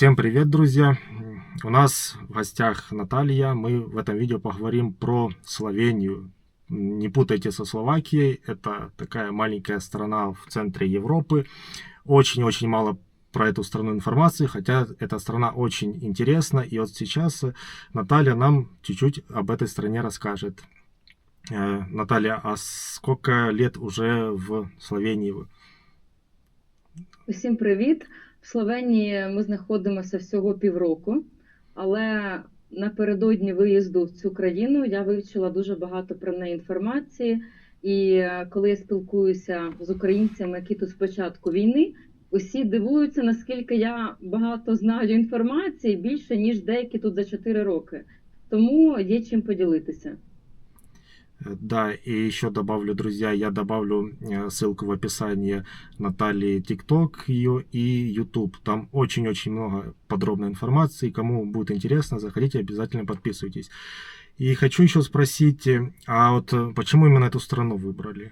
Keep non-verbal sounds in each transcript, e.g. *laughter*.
Всем привет, друзья! У нас в гостях Наталья. Мы в этом видео поговорим про Словению. Не путайте со Словакией. Это такая маленькая страна в центре Европы. Очень-очень мало про эту страну информации, хотя эта страна очень интересна. И вот сейчас Наталья нам чуть-чуть об этой стране расскажет. Э, Наталья, а сколько лет уже в Словении вы? Усім привіт! В Словенії ми знаходимося всього півроку, але напередодні виїзду в цю країну я вивчила дуже багато про неї інформації. І е, коли я спілкуюся з українцями, які тут з початку війни, усі дивуються, наскільки я багато знаю інформації більше, ніж деякі тут за 4 роки. Тому є чим поділитися. Э, Да, и еще добавлю, друзья, я добавлю э, ссылку в описании Натальи ТикТок ее и YouTube. Там очень-очень много подробной информации. Кому будет интересно, заходите, обязательно подписывайтесь. И хочу еще спросить, э, а вот э, почему именно эту страну выбрали?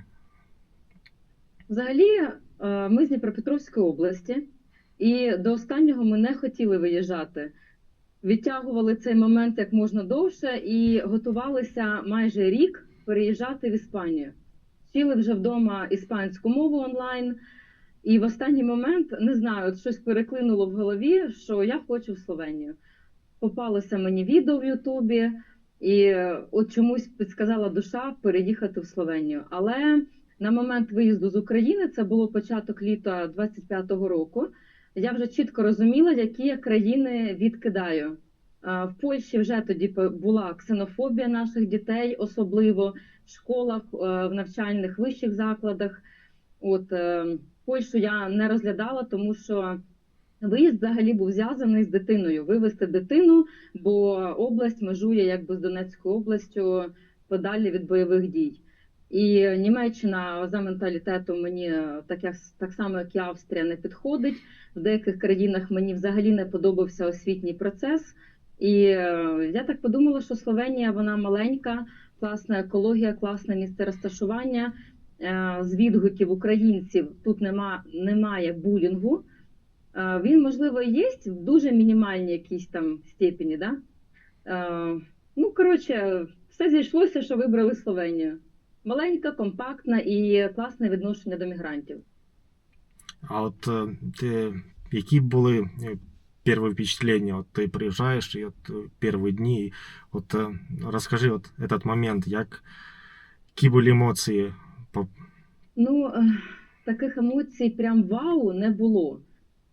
Взагалі, е, ми з Дніпропетровської області, і до останнього ми не хотіли виїжджати. Відтягували цей момент як можна довше і готувалися майже рік переїжджати в Іспанію. Вчили вже вдома іспанську мову онлайн. І в останній момент не знаю, щось переклинуло в голові, що я хочу в Словенію. Попалося мені відео в Ютубі, і от чомусь підсказала душа переїхати в Словенію. Але на момент виїзду з України, це було початок літа 25-го року. Я вже чітко розуміла, які я країни відкидаю. В Польщі вже тоді була ксенофобія наших дітей, особливо в школах, е, в навчальних вищих закладах. От е, Польщу я не розглядала, тому що виїзд взагалі був зв'язаний з дитиною. Вивезти дитину, бо область межує якби з Донецькою областю подалі від бойових дій. І Німеччина за менталітетом мені так, як, так само, як і Австрія, не підходить. В деяких країнах мені взагалі не подобався освітній процес. І е, я так подумала, що Словенія вона маленька, класна екологія, класне місце розташування. Е, З відгуків українців тут нема, немає булінгу. Е, Він, можливо, є в дуже мінімальній якійсь там степені. Да? Ну, коротше, все зійшлося, що вибрали Словенію. Маленька, компактна і класне відношення до мігрантів. А от ти, які були е, первые впечатления? Вот ты приезжаешь, и вот э, первые дни, вот э, расскажи вот этот момент, як, які були емоції? По- Ну, е, таких емоцій прям вау не було.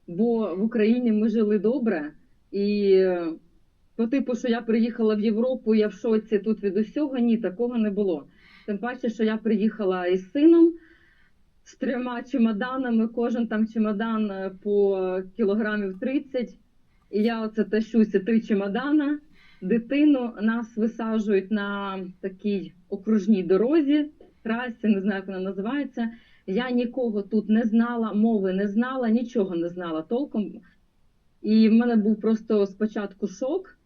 Бо в Україні ми жили добре, і е, по типу, що я приїхала в Європу, я в шоці тут від усього, ні, такого не було. Тим паче, що я приїхала із сином з трьома чемоданами, кожен там чемодан е, по кілограмів 30. Я оце тащуся три чемодана, дитину, нас висаджують на такій окружній дорозі, трасі, не знаю, як вона називається. Я нікого тут не знала, мови не знала, нічого не знала толком. І в мене був просто спочатку шок.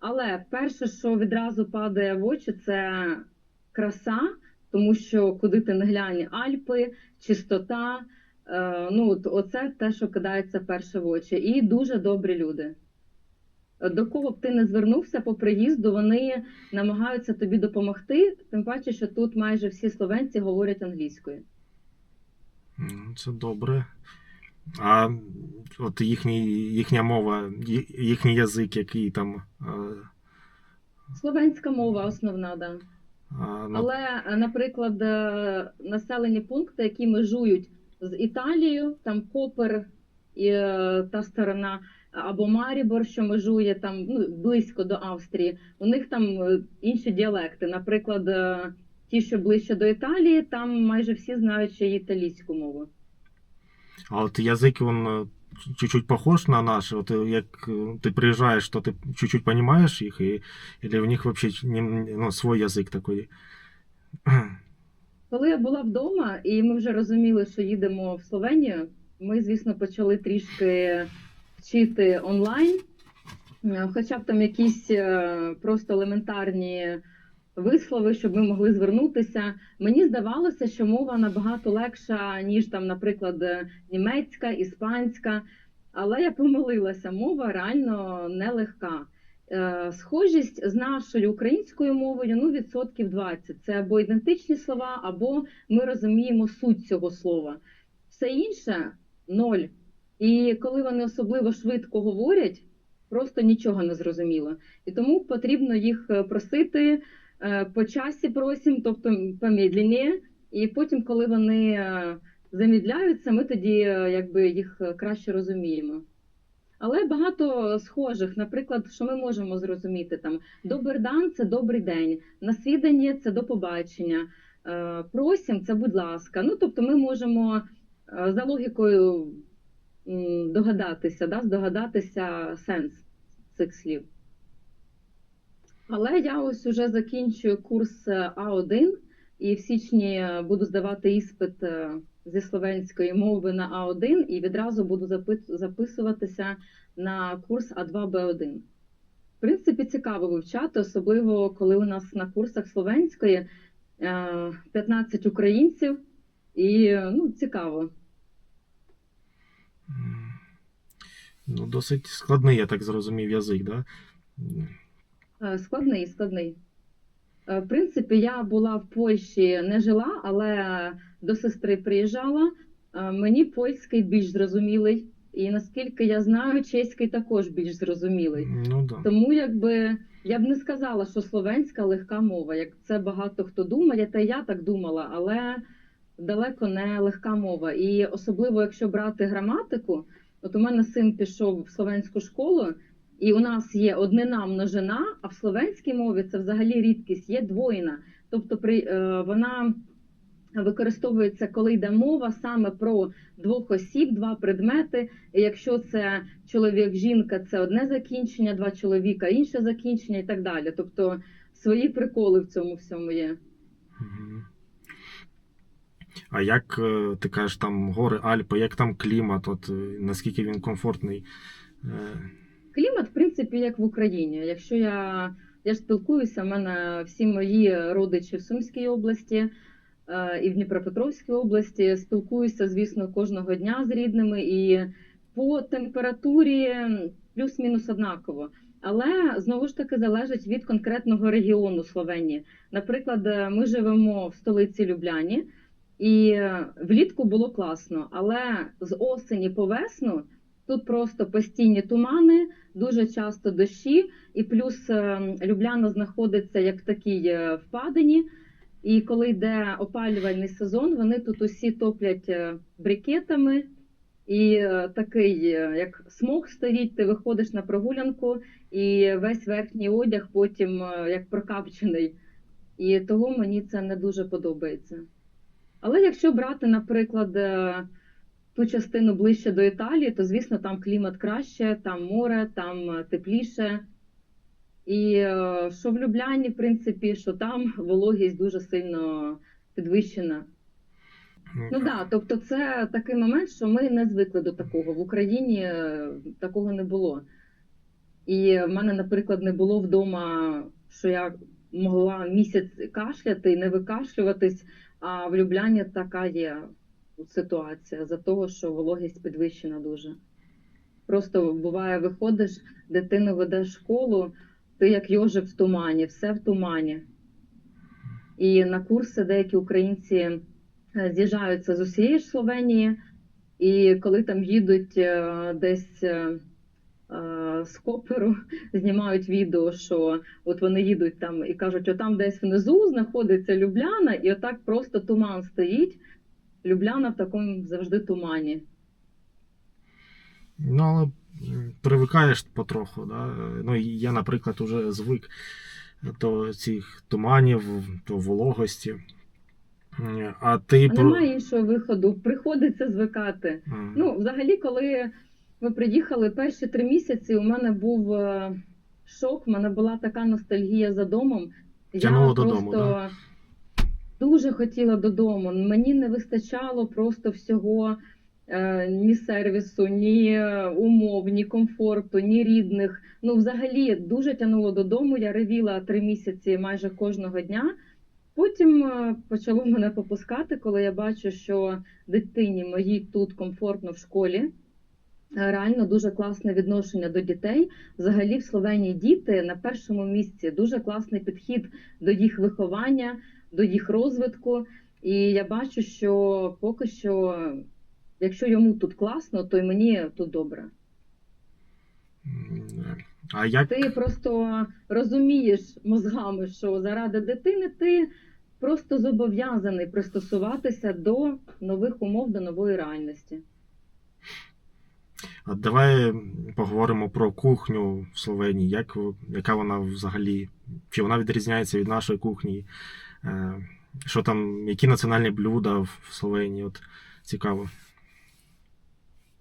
Але перше, що відразу падає в очі, це краса, тому що куди ти не глянь, Альпи, чистота. Е, ну, оце те, що кидається перше в очі. І дуже добрі люди. До кого б ти не звернувся по приїзду, вони намагаються тобі допомогти, тим паче, що тут майже всі словенці говорять англійською. Це добре. А от їхній, їхня мова, їхній язик, який там. е, Словенська мова основна, да. а, ну, Але, наприклад, е, населені пункти, які межують з Італією, там Копер і е, та сторона, або Марібор, що межує там ну, близько до Австрії, у них там е, інші діалекти. Наприклад, е, ті, що ближче до Італії, там майже всі знають ще італійську мову. А от язик, він чуть-чуть похож на наш. От як ти приїжджаєш, то ти чуть-чуть розумієш їх, і, или в них не, ну, свій язик такий. Коли я була вдома, і ми вже розуміли, що їдемо в Словенію, ми, звісно, почали трішки вчити онлайн, Е, хоча б там якісь е, просто елементарні вислови, щоб ми могли звернутися. Мені здавалося, що мова набагато легша, ніж там, наприклад, е, німецька, іспанська. Але я помилилася, мова реально нелегка. Е, Схожість з нашою українською мовою ну, відсотків 20. Це або ідентичні слова, або ми розуміємо суть цього слова. Все інше ноль. І коли вони особливо швидко говорять, просто нічого не зрозуміло. І тому потрібно їх е, просити е, по часі просім, тобто помедленніше. І потім, коли вони замідляються, ми тоді якби їх краще розуміємо. Але багато схожих, наприклад, що ми можемо зрозуміти там добрий дан це добрий день, на свідання це до побачення, е, просім це будь ласка. Ну тобто ми можемо е, за логікою догадатися, да, здогадатися сенс цих слів. Але я ось уже закінчую курс е, А1 і в січні буду здавати іспит е, зі словенської мови на А1 і відразу буду записуватися на курс А2Б1. В принципі, цікаво вивчати, особливо коли у нас на курсах словенської е, 15 українців, і ну, цікаво. Ну, досить складний, я так зрозумів, язик, да? Е, Складний, складний. Е, В принципі, я була в Польщі, не жила, але до сестри приїжджала. Е, Мені польський більш зрозумілий, і наскільки я знаю, чеський також більш зрозумілий. Ну да. Тому якби я б не сказала, що словенська легка мова, як це багато хто думає, та я так думала, але далеко не легка мова. І особливо, якщо брати граматику, от у мене син пішов в словенську школу, і у нас є однина множина, а в словенській мові це взагалі рідкість, є двоїна. Тобто при, е, вона використовується, коли йде мова саме про двох осіб, два предмети. І якщо це чоловік, жінка, це одне закінчення, два чоловіка, інше закінчення і так далі. Тобто свої приколи в цьому всьому є. А як е, ти кажеш, там гори, Альпи, як там клімат, от е, наскільки він комфортний? Клімат, в принципі, як в Україні. Якщо я, я спілкуюся, в мене всі мої родичі в Сумській області е, і в Дніпропетровській області. Спілкуюся, звісно, кожного дня з рідними і по температурі плюс-мінус однаково. Але знову ж таки залежить від конкретного регіону Словенії. Наприклад, е, ми живемо в столиці Любляні, і е, влітку було класно, але з осені по весну тут просто постійні тумани, дуже часто дощі, і плюс е, Любляна знаходиться як в такій е, впадині. І коли йде опалювальний сезон, вони тут усі топлять е, брикетами, і е, такий, е, як смог стоїть, ти виходиш на прогулянку, і весь верхній одяг потім е, як прокапчений. І того мені це не дуже подобається. Але якщо брати, наприклад, е, ту частину ближче до Італії, то звісно там клімат краще, там море, там е, тепліше. І е, що в Любляні, в принципі, що там вологість дуже сильно підвищена. Ну да, тобто це такий момент, що ми не звикли до такого. В Україні е, такого не було. І в мене, наприклад, не було вдома, що я могла місяць кашляти і не викашлюватись, а в Любляні така є ситуація за того, що вологість підвищена дуже. Просто буває, виходиш, дитину ведеш школу, ти як йожик в тумані, все в тумані. І на курси деякі українці е, з'їжджаються з усієї ж Словенії, і коли там їдуть е, десь е, з коперу, *laughs* знімають відео, що от вони їдуть там і кажуть, отам десь внизу знаходиться Любляна, і отак просто туман стоїть. Любляна в такому завжди тумані. Ну, але привикаєш потроху, да? Ну, я, наприклад, уже звик до цих туманів, до вологості. А ти А немає іншого виходу, приходиться звикати. М, Ну, взагалі, коли ми приїхали перші три місяці, у мене був е, шок, у мене була така ностальгія за домом. Тянуло Я додому, просто да? Дуже хотіла додому. Мені не вистачало просто всього. е, Ні сервісу, ні е, умов, ні комфорту, ні рідних. Ну, взагалі, дуже тянуло додому. Я ревіла три місяці майже кожного дня. Потім е, почало мене попускати, коли я бачу, що дитині моїй тут комфортно в школі. Реально дуже класне відношення до дітей. Взагалі в Словенії діти на першому місці. Дуже класний підхід до їх виховання, до їх розвитку. І я бачу, що поки що, якщо йому тут класно, то й мені тут добре. А як Ти просто розумієш мозгами, що заради дитини ти просто зобов'язаний пристосуватися до нових умов, до нової реальності. А давай поговоримо про кухню в Словенії. Як, яка вона взагалі? Чи вона відрізняється від нашої кухні? Е, Що там, які національні блюда в Словенії? От цікаво.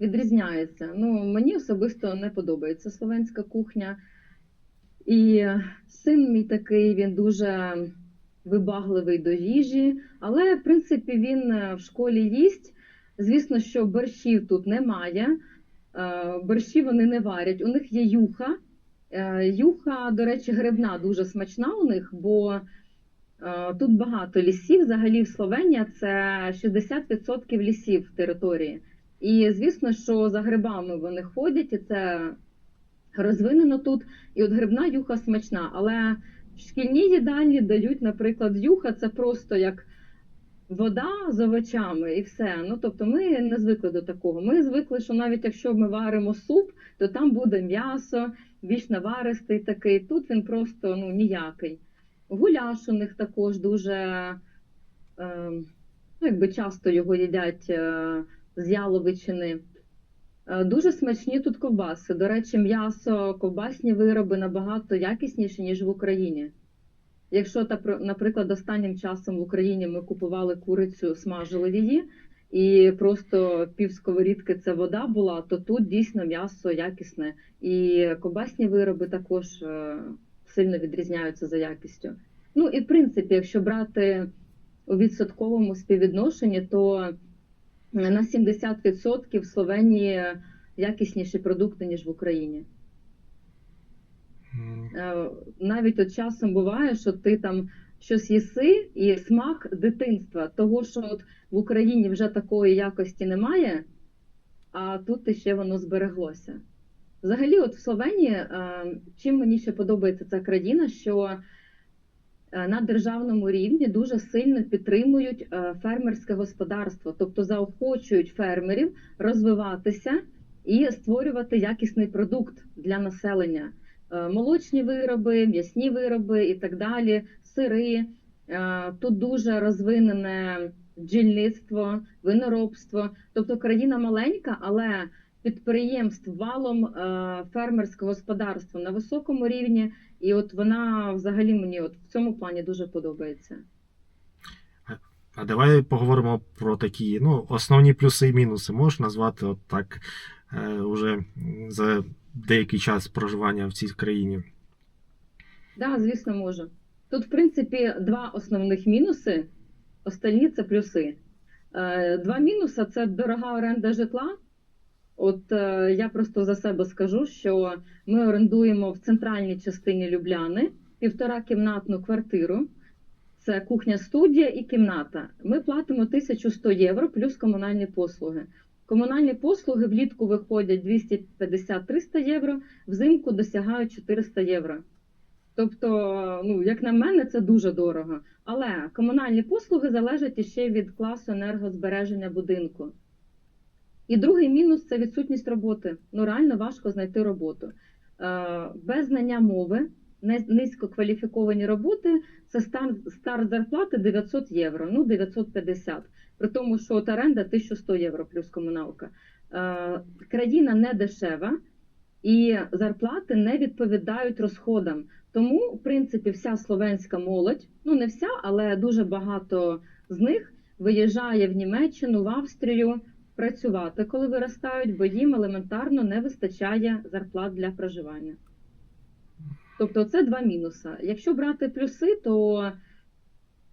відрізняється. Ну, мені особисто не подобається словенська кухня. І син мій такий, він дуже вибагливий до їжі, але, в принципі, він е, в школі їсть. Звісно, що борщів тут немає. Е, Борщі вони не варять. У них є юха. Юха, до речі, грибна дуже смачна у них, бо тут багато лісів. Взагалі в Словенія це 60% лісів території. І звісно, що за грибами вони ходять, і це розвинено тут. І от грибна юха смачна. Але в шкільній їдальні дають, наприклад, юха це просто як вода з овочами і все. Ну тобто ми не звикли до такого. Ми звикли, що навіть якщо ми варимо суп, то там буде м'ясо, більш наваристий такий. Тут він просто ну, ніякий. Гуляш у них також дуже е, ну, якби часто його їдять е, з яловичини. Е, Дуже смачні тут ковбаси. До речі, м'ясо, ковбасні вироби набагато якісніші, ніж в Україні. Якщо, наприклад, останнім часом в Україні ми купували курицю, смажили її, і просто пів сковорідки це вода була, то тут дійсно м'ясо якісне. І ковбасні вироби також сильно відрізняються за якістю. Ну і в принципі, якщо брати у відсотковому співвідношенні, то на 70% в Словенії якісніші продукти, ніж в Україні. Е, Навіть от часом буває, що ти там щось їси, і смак дитинства, того, що от в Україні вже такої якості немає, а тут ще воно збереглося. Взагалі, от в Словенії, е, чим мені ще подобається ця країна, що е, на державному рівні дуже сильно підтримують е, фермерське господарство, тобто заохочують фермерів розвиватися і створювати якісний продукт для населення. Молочні вироби, м'ясні вироби і так далі, сири. Тут дуже розвинене бджільництво, виноробство. Тобто країна маленька, але підприємств валом е, фермерського господарства на високому рівні. І от вона взагалі мені от в цьому плані дуже подобається. А давай поговоримо про такі ну, основні плюси і мінуси. Можеш назвати от так е, уже за деякий час проживання в цій країні? Да, звісно, можу. Тут, в принципі, два основних мінуси, остальні це плюси. Е, Два мінуси це дорога оренда житла. От е, я просто за себе скажу, що ми орендуємо в центральній частині Любляни півтора кімнатну квартиру. Це кухня студія і кімната. Ми платимо 1100 євро плюс комунальні послуги. Комунальні послуги влітку виходять 250-300 євро, взимку досягають 400 євро. Тобто, ну, як на мене, це дуже дорого. Але комунальні послуги залежать іще від класу енергозбереження будинку. І другий мінус це відсутність роботи. Ну, реально важко знайти роботу. Е, Без знання мови, низькокваліфіковані роботи це старт, старт зарплати 900 євро, ну 950. При тому, що от оренда 1100 євро плюс комуналка. Е, Країна не дешева і зарплати не відповідають розходам. Тому, в принципі, вся словенська молодь, ну не вся, але дуже багато з них виїжджає в Німеччину, в Австрію працювати, коли виростають, бо їм елементарно не вистачає зарплат для проживання. Тобто це два мінуси. Якщо брати плюси, то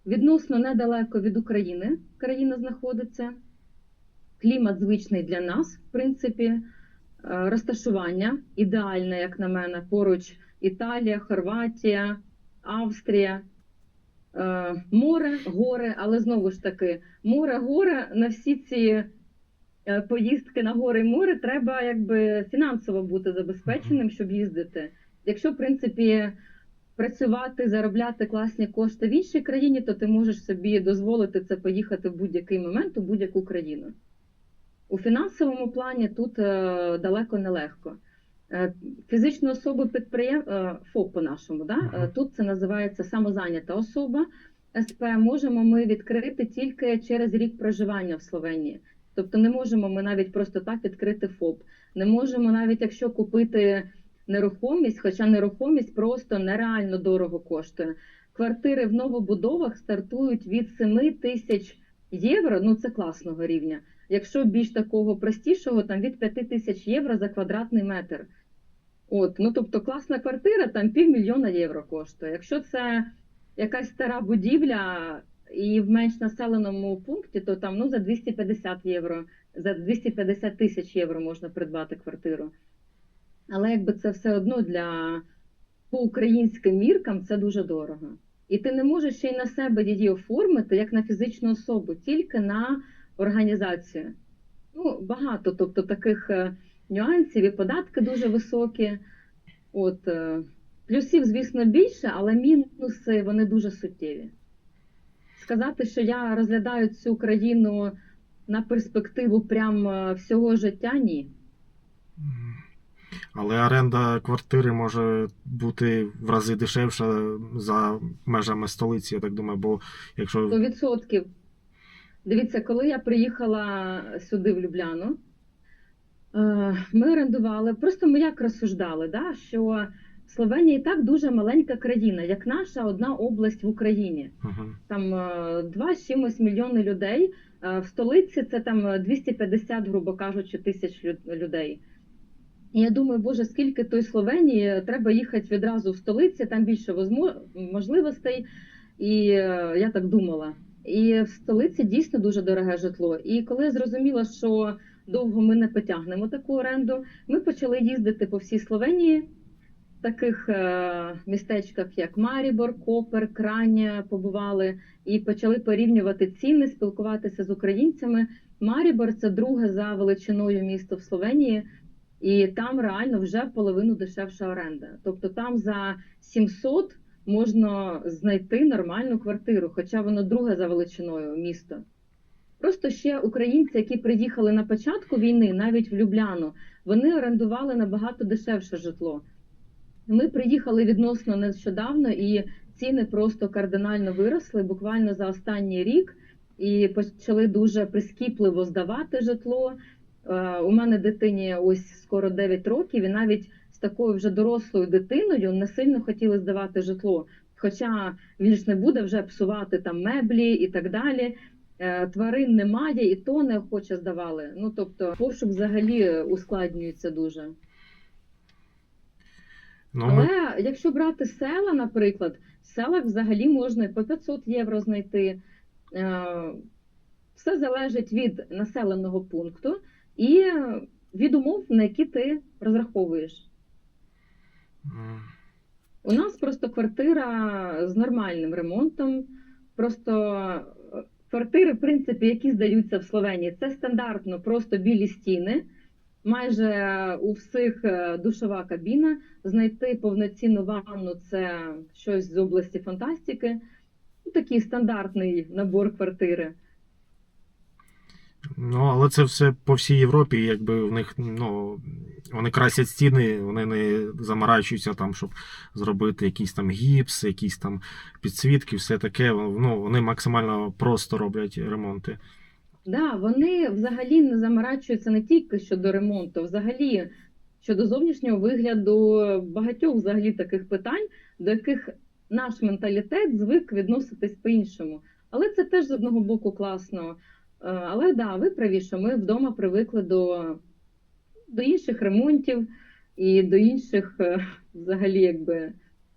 відносно недалеко від України країна знаходиться. Клімат звичний для нас, в принципі, Е, розташування ідеальне, як на мене, поруч Італія, Хорватія, Австрія. Е, Море, гори, але знову ж таки, море, гори на всі ці поїздки на гори і море, треба якби фінансово бути забезпеченим, щоб їздити. Якщо, в принципі, працювати, заробляти класні кошти в іншій країні, то ти можеш собі дозволити це поїхати в будь-який момент у будь-яку країну. У фінансовому плані тут е, далеко не легко. Е, Фізичну особу підприєм... е, ФОП по-нашому, да? Е, тут це називається самозайнята особа. СП можемо ми відкрити тільки через рік проживання в Словенії. Тобто не можемо ми навіть просто так відкрити ФОП. Не можемо навіть якщо купити нерухомість, хоча нерухомість просто нереально дорого коштує. Квартири в новобудовах стартують від 7 тисяч євро, ну це класного рівня. Якщо більш такого простішого, там від 5 тисяч євро за квадратний метр. От, ну тобто класна квартира там півмільйона євро коштує. Якщо це якась стара будівля і в менш населеному пункті, то там ну за 250 євро, за 250 тисяч євро можна придбати квартиру. Але якби це все одно для по українським міркам це дуже дорого. І ти не можеш ще й на себе її оформити як на фізичну особу, тільки на організацію. Ну, багато, тобто таких е, нюансів і податки дуже високі. От, е, плюсів, звісно, більше, але мінуси вони дуже суттєві. Сказати, що я розглядаю цю країну на перспективу прям е, всього життя, ні. Але оренда квартири може бути в рази дешевша за межами столиці, я так думаю, бо якщо 100%. Дивіться, коли я приїхала сюди в Любляну, е, ми орендували, просто ми як розсуждали, да, що Словенія і так дуже маленька країна, як наша одна область в Україні. Мгм. Там е, два з чимось мільйони людей. е, В столиці це там 250, грубо кажучи, тисяч людей. І я думаю, боже, скільки той Словенії треба їхати відразу в столиці, там більше можливостей. І е, я так думала. І в столиці дійсно дуже дороге житло. І коли я зрозуміла, що довго ми не потягнемо таку оренду, ми почали їздити по всій Словенії, таких е, містечках, як Марібор, Копер, Крання побували, і почали порівнювати ціни, спілкуватися з українцями. Марібор це друге за величиною місто в Словенії. І там реально вже половину дешевша оренда. Тобто там за 700 можна знайти нормальну квартиру, хоча воно друге за величиною місто. Просто ще українці, які приїхали на початку війни, навіть в Любляну, вони орендували набагато дешевше житло. Ми приїхали відносно нещодавно, і ціни просто кардинально виросли буквально за останній рік, і почали дуже прискіпливо здавати житло. Е, У мене дитині ось скоро 9 років, і навіть з такою вже дорослою дитиною не сильно хотіли здавати житло. Хоча він ж не буде вже псувати там меблі і так далі. Е, Тварин немає, і то не охоче здавали. Ну тобто, пошук взагалі ускладнюється дуже. Ну, ми, Але якщо брати села, наприклад, в селах взагалі можна по 500 євро знайти. Е, Все залежить від населеного пункту і від умов, на які ти розраховуєш. У нас просто квартира з нормальним ремонтом. Просто е, квартири, в принципі, які здаються в Словенії, це стандартно, просто білі стіни. Майже у всіх е, душова кабіна. Знайти повноцінну ванну це щось з області фантастики. Ну, Такий стандартний набор квартири. ну, але це все по всій Європі, якби в них ну, вони красять стіни, вони не заморачуються там, щоб зробити якийсь там гіпс, якісь там підсвітки, все таке. Ну, вони максимально просто роблять ремонти. Да, вони взагалі не заморачуються не тільки щодо ремонту, взагалі щодо зовнішнього вигляду багатьох взагалі таких питань, до яких наш менталітет звик відноситись по-іншому. Але це теж з одного боку класно. Е, Але да, ви праві, що ми вдома привикли до, до інших ремонтів і до інших, е, взагалі, якби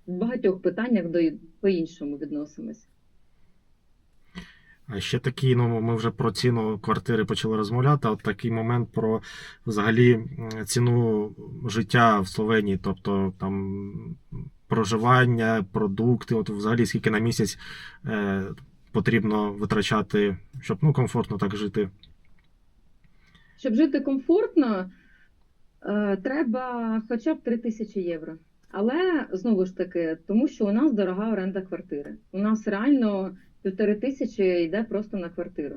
в багатьох питаннях до по-іншому відносимось. А ще такий, ну ми вже про ціну квартири почали розмовляти. От такий момент про взагалі ціну життя в Словенії, тобто там проживання, продукти, от взагалі скільки на місяць е, потрібно витрачати, щоб ну комфортно так жити. Щоб жити комфортно, е, треба хоча б 3 тисячі євро. Але знову ж таки, тому що у нас дорога оренда квартири. У нас реально півтори тисячі йде просто на квартиру.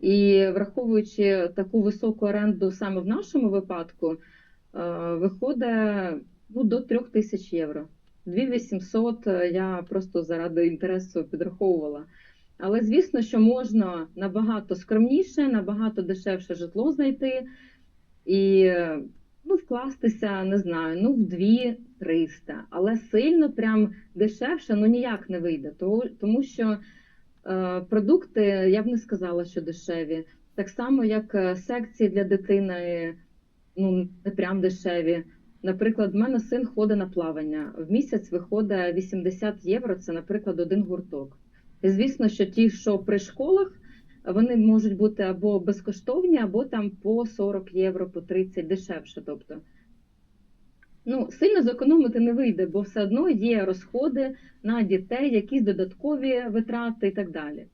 І враховуючи таку високу оренду саме в нашому випадку, е, виходить ну, до 3 тисяч євро. 2800 я просто заради інтересу підраховувала. Але звісно, що можна набагато скромніше, набагато дешевше житло знайти і ну, вкластися, не знаю, ну в 2-300. Але сильно прям дешевше ну ніяк не вийде. Тому, що продукти, я б не сказала, що дешеві. Так само, як е, секції для дитини, ну не прям дешеві. Наприклад, в мене син ходить на плавання. В місяць виходить 80 євро. Це, наприклад, один гурток. І звісно, що ті, що при школах, вони можуть бути або безкоштовні, або там по 40 євро, по 30 дешевше. Тобто, ну, сильно зекономити не вийде, бо все одно є розходи на дітей, якісь додаткові витрати і так далі.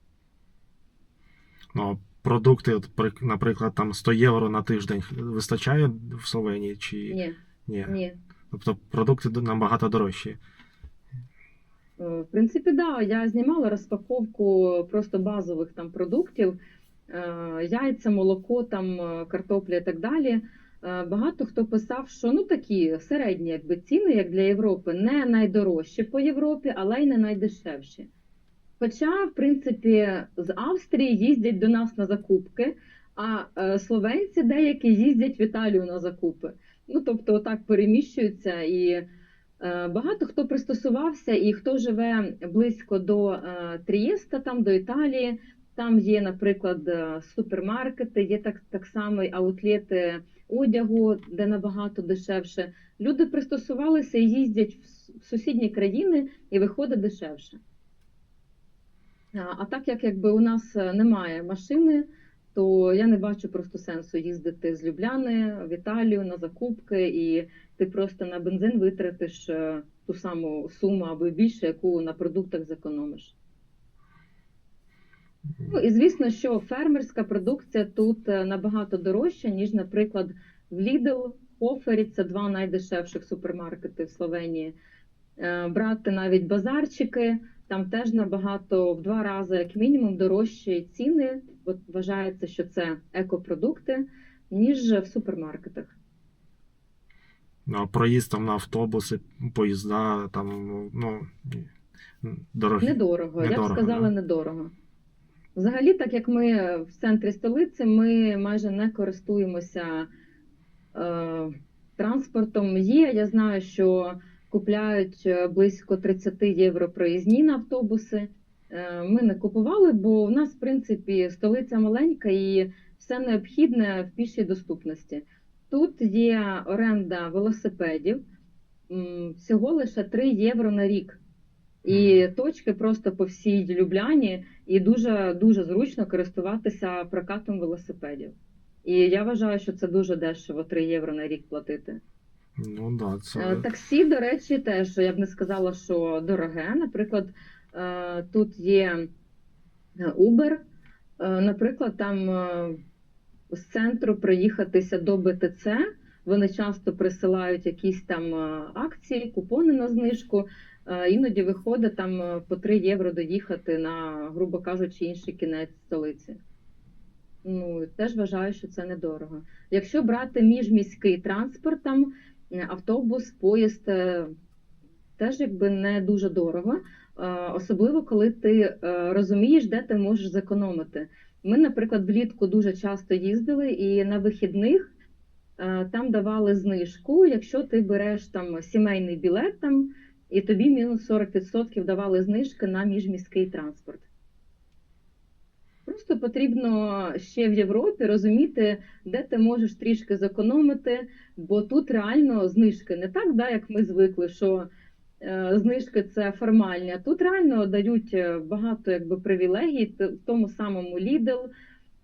Ну, продукти, от, наприклад, там 100 євро на тиждень вистачає в Словенії чи Ні, ні? ні. Тобто продукти набагато дорожчі. Е, В принципі, да, я знімала розпаковку просто базових там продуктів, е, яйця, молоко, там е, картопля і так далі. Е, Багато хто писав, що ну такі середні якби ціни, як для Європи, не найдорожчі по Європі, але й не найдешевші. Хоча, в принципі, з Австрії їздять до нас на закупки, а е, словенці деякі їздять в Італію на закупи. Ну тобто, отак переміщуються і. Е, Багато хто пристосувався, і хто живе близько до Трієста, там до Італії. Там є, наприклад, супермаркети, є так, так само аутлети одягу, де набагато дешевше. Люди пристосувалися і їздять в сусідні країни і виходить дешевше. А, так як якби у нас е, немає машини, то я не бачу просто сенсу їздити з Любляни в Італію на закупки і ти просто на бензин витратиш е, ту саму суму або більше, яку на продуктах зекономиш. Ну і звісно, що фермерська продукція тут е, набагато дорожча, ніж, наприклад, в Lidl, Хофері це два найдешевших супермаркети в Словенії. Е, Брати навіть базарчики, там теж набагато в два рази, як мінімум, дорожчі ціни. От вважається, що це екопродукти, ніж в супермаркетах. Ну, проїзд там на автобуси, поїзда, там, ну, дорогі. Недорого, я б сказала, да. недорого. Взагалі, так як ми в центрі столиці, ми майже не користуємося е, транспортом. Є, я знаю, що купляють е, близько 30 євро проїзні на автобуси. Е, ми не купували, бо в нас, в принципі, столиця маленька і все необхідне в пішій доступності. Тут є оренда велосипедів, всього лише 3 євро на рік. І точки просто по всій Любляні, і дуже дуже зручно користуватися прокатом велосипедів. І я вважаю, що це дуже дешево 3 євро на рік платити. Ну, да, Е, це... Таксі, до речі, теж я б не сказала, що дороге. Наприклад, е, тут є е, Uber. Е, Наприклад, там е, з центру приїхатися до БТЦ. Вони часто присилають якісь там е, акції, купони на знижку. Е, Іноді виходить там е, по 3 євро доїхати на, грубо кажучи, інший кінець столиці. Ну, теж вважаю, що це недорого. Якщо брати міжміський транспорт, там е, автобус, поїзд теж якби не дуже дорого, особливо коли ти розумієш, де ти можеш зекономити. Ми, наприклад, влітку дуже часто їздили, і на вихідних там давали знижку, якщо ти береш там сімейний білет, там, і тобі мінус 40% давали знижки на міжміський транспорт. Просто потрібно ще в Європі розуміти, де ти можеш трішки зекономити, бо тут реально знижки не так, да, як ми звикли, що е, знижки це формальні, тут реально дають е, багато якби, привілегій в тому самому Lidl,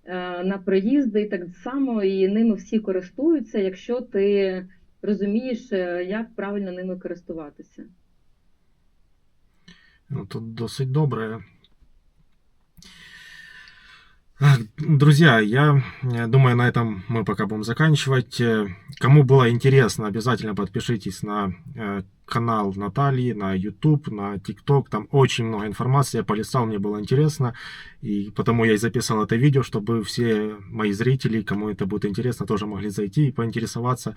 е, на проїзди і так само, і ними всі користуються, якщо ти розумієш, як правильно ними користуватися. Ну, тут досить добре. Ах, Друзья, я думаю, на этом мы пока будем заканчивать. Кому было интересно, обязательно подпишитесь на э, канал Натальи, на YouTube, на TikTok. Там очень много информации. Я полистал, мне было интересно. И потому я и записал это видео, чтобы все мои зрители, кому это будет интересно, тоже могли зайти и поинтересоваться.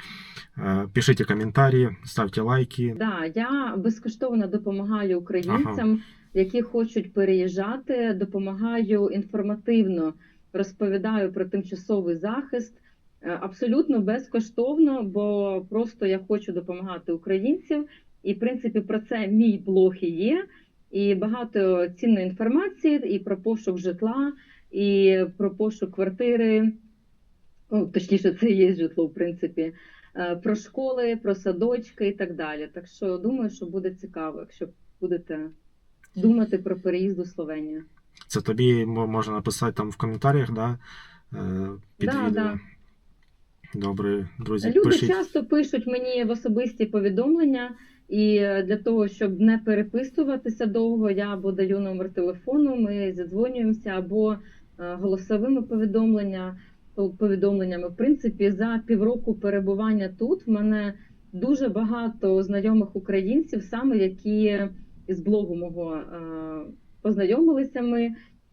Э, Пишите комментарии, ставьте лайки. Да, я безкоштовно допомагаю українцям, які хочуть переїжджати, допомагаю інформативно, розповідаю про тимчасовий захист. е, Абсолютно безкоштовно, бо просто я хочу допомагати українцям. І, в принципі, про це мій блог і є. І багато цінної інформації і про пошук житла, і про пошук квартири. Ну, точніше, це є житло, в принципі е, про школи, про садочки і так далі. Так що думаю, що буде цікаво, якщо будете думати про переїзд у Словенію. Це тобі можна написати там в коментарях, да? е, під Да, відео. да. Добре, друзі, Люди пишіть. часто пишуть мені в особисті повідомлення, і для того, щоб не переписуватися довго, я або даю номер телефону, ми зідзвонюємося, або е, голосовими повідомлення, повідомленнями. В принципі, за півроку перебування тут в мене дуже багато знайомих українців, саме які із блогу мого е, познайомилися ми.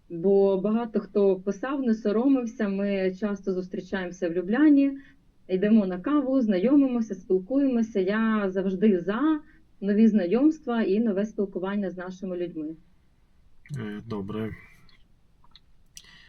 Бо багато хто писав, не соромився. Ми часто зустрічаємося в Любляні, йдемо на каву, знайомимося, спілкуємося. Я завжди за нові знайомства і нове спілкування з нашими людьми. Е, Добре.